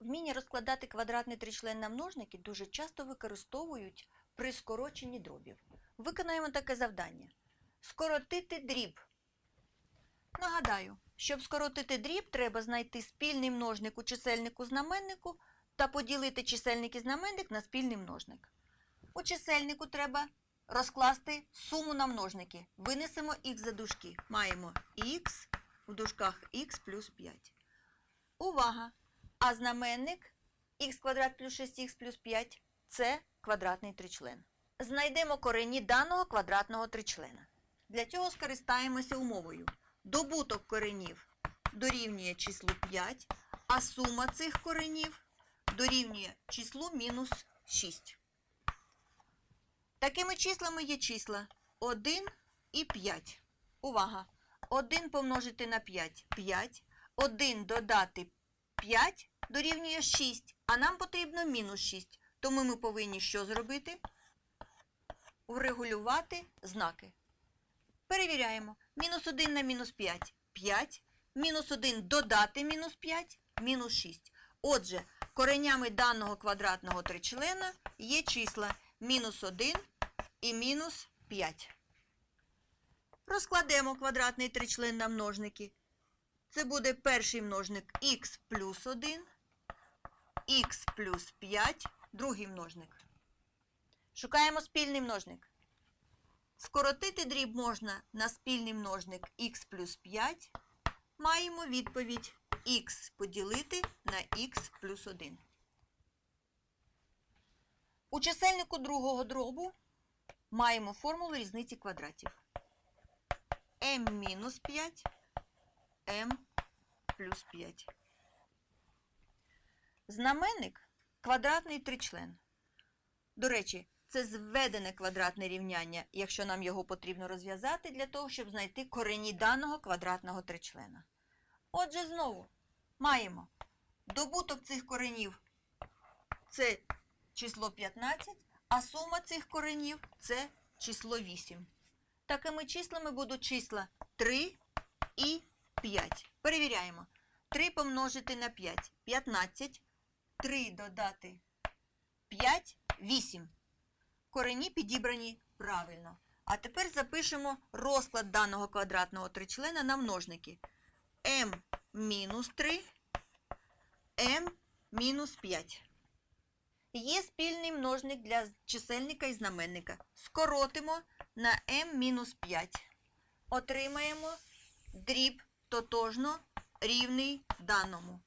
Вміння розкладати квадратний тричлен на множники дуже часто використовують при скороченні дробів. Виконаємо таке завдання. Скоротити дріб. Нагадаю, щоб скоротити дріб, треба знайти спільний множник у чисельнику знаменнику та поділити чисельник і знаменник на спільний множник. У чисельнику треба розкласти суму на множники. Винесемо х за дужки. Маємо х в дужках х плюс 5. Увага! А знаменник х квадрат плюс 6х плюс 5 це квадратний тричлен. Знайдемо корені даного квадратного тричлена. Для цього скористаємося умовою. Добуток коренів дорівнює числу 5, а сума цих коренів дорівнює числу мінус 6. Такими числами є числа 1 і 5. Увага! 1 помножити на 5 5. 1 додати 5 дорівнює 6, а нам потрібно мінус 6. Тому ми повинні що зробити? Врегулювати знаки. Перевіряємо. Мінус 1 на мінус 5 5. Мінус 1 додати мінус 5 мінус 6. Отже, коренями даного квадратного тричлена є числа мінус 1 і мінус 5. Розкладемо квадратний тричлен на множники. Це буде перший множник х плюс 1, х плюс 5, другий множник. Шукаємо спільний множник. Скоротити дріб можна на спільний множник х плюс 5. Маємо відповідь х поділити на х плюс 1. У чисельнику другого дробу маємо формулу різниці квадратів. m мінус 5 m плюс 5. Знаменник квадратний тричлен. До речі, це зведене квадратне рівняння, якщо нам його потрібно розв'язати для того, щоб знайти корені даного квадратного тричлена. Отже, знову маємо добуток цих коренів це число 15, а сума цих коренів це число 8. Такими числами будуть числа 3 і 5. Перевіряємо. 3 помножити на 5 15. 3 додати 5 8. Корені підібрані правильно. А тепер запишемо розклад даного квадратного тричлена на множники. m мінус 3, m мінус 5. Є спільний множник для чисельника і знаменника. Скоротимо на m мінус 5. Отримаємо дріб тотожно рівний даному.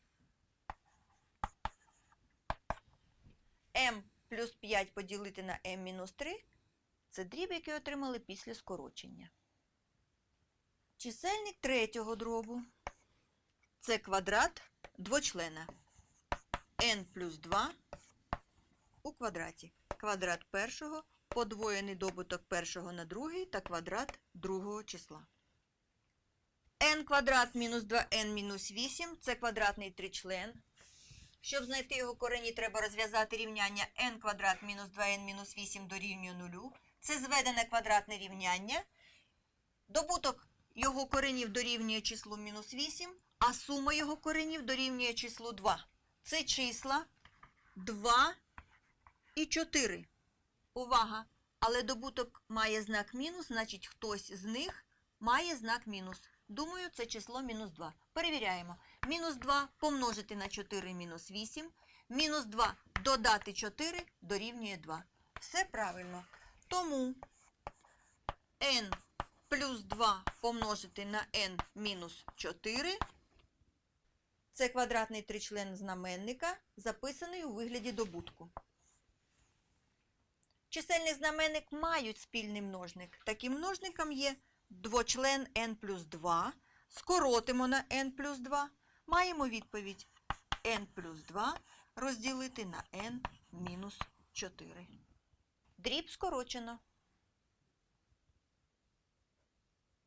m плюс 5 поділити на m мінус 3 це дріб, який отримали після скорочення. Чисельник третього дробу це квадрат двочлена n плюс 2 у квадраті. Квадрат першого, подвоєний добуток першого на другий та квадрат другого числа. N квадрат мінус 2n мінус 8 це квадратний тричлен. Щоб знайти його корені, треба розв'язати рівняння n квадрат мінус 2n мінус 8 дорівнює 0. Це зведене квадратне рівняння. Добуток його коренів дорівнює числу мінус 8, а сума його коренів дорівнює числу 2. Це числа 2 і 4. Увага! Але добуток має знак мінус, значить хтось з них має знак мінус. Думаю, це число мінус 2. Перевіряємо. Мінус 2 помножити на 4 мінус 8. Мінус 2 додати 4 дорівнює 2. Все правильно. Тому n плюс 2 помножити на n мінус 4. Це квадратний тричлен знаменника, записаний у вигляді добутку. Чисельний знаменник мають спільний множник. Таким множником є двочлен n плюс 2. Скоротимо на n плюс 2. Маємо відповідь n плюс 2 розділити на n мінус 4. Дріб скорочено.